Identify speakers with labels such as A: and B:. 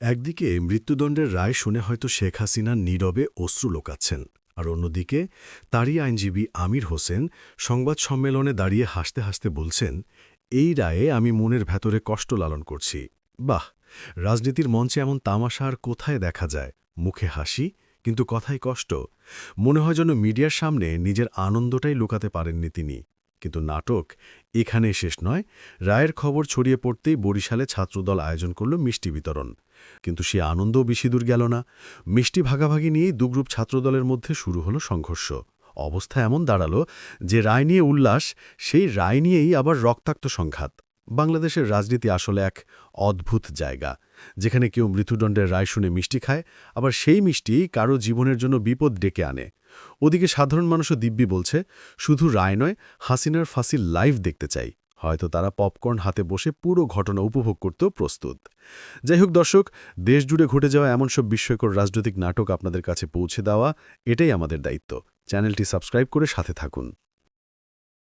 A: একদিকে মৃত্যুদণ্ডের রায় শুনে হয়তো শেখ হাসিনা নীরবে অশ্রু লোকাচ্ছেন, আর অন্যদিকে তারই আইনজীবী আমির হোসেন সংবাদ সম্মেলনে দাঁড়িয়ে হাসতে হাসতে বলছেন, এই রায়ে আমি মনের ভেতরে কষ্ট লালন করছি। বাহ, রাজনীতির মঞ্চে এমন তামাশা আর কোথায় দেখা যায়? মুখে হাসি, কিন্তু কথায় কষ্ট। মনে হয় যেন মিডিয়ার সামনে নিজের আনন্দটাই লুকাতে পারেননি তিনি। কিন্তু নাটক এখানে শেষ নয়। রায়ের খবর ছড়িয়ে পড়তেই বরিশালে ছাত্রদল আয়োজন করল মিষ্টি বিতরণ। কিন্তু সে আনন্দও বেশি দূর গেল না। মিষ্টি ভাগাভাগি নিয়েই দুগ্রুপ ছাত্রদলের মধ্যে শুরু হলো সংঘর্ষ। অবস্থা এমন দাঁড়াল যে রায় নিয়ে উল্লাস, সেই রায় নিয়েই আবার রক্তাক্ত সংঘাত। বাংলাদেশের রাজনীতি আসলে এক অদ্ভুত জায়গা, যেখানে কেউ মৃত্যুদণ্ডের রায় শুনে মিষ্টি খায়, আবার সেই মিষ্টি কারও জীবনের জন্য বিপদ ডেকে আনে। ওদিকে সাধারণ মানুষও দিব্যি বলছে, শুধু রায় নয়, হাসিনার ফাঁসির লাইভ দেখতে চাই। হয়তো তারা পপকর্ন হাতে বসে পুরো ঘটনা উপভোগ করতেও প্রস্তুত। যাই হোক দর্শক দেশ জুড়ে ঘটে যাওয়া এমন সব বিস্ময়কর রাজনৈতিক নাটক আপনাদের কাছে পৌঁছে দেওয়া, এটাই আমাদের দায়িত্ব। চ্যানেলটি সাবস্ক্রাইব করে সাথে থাকুন।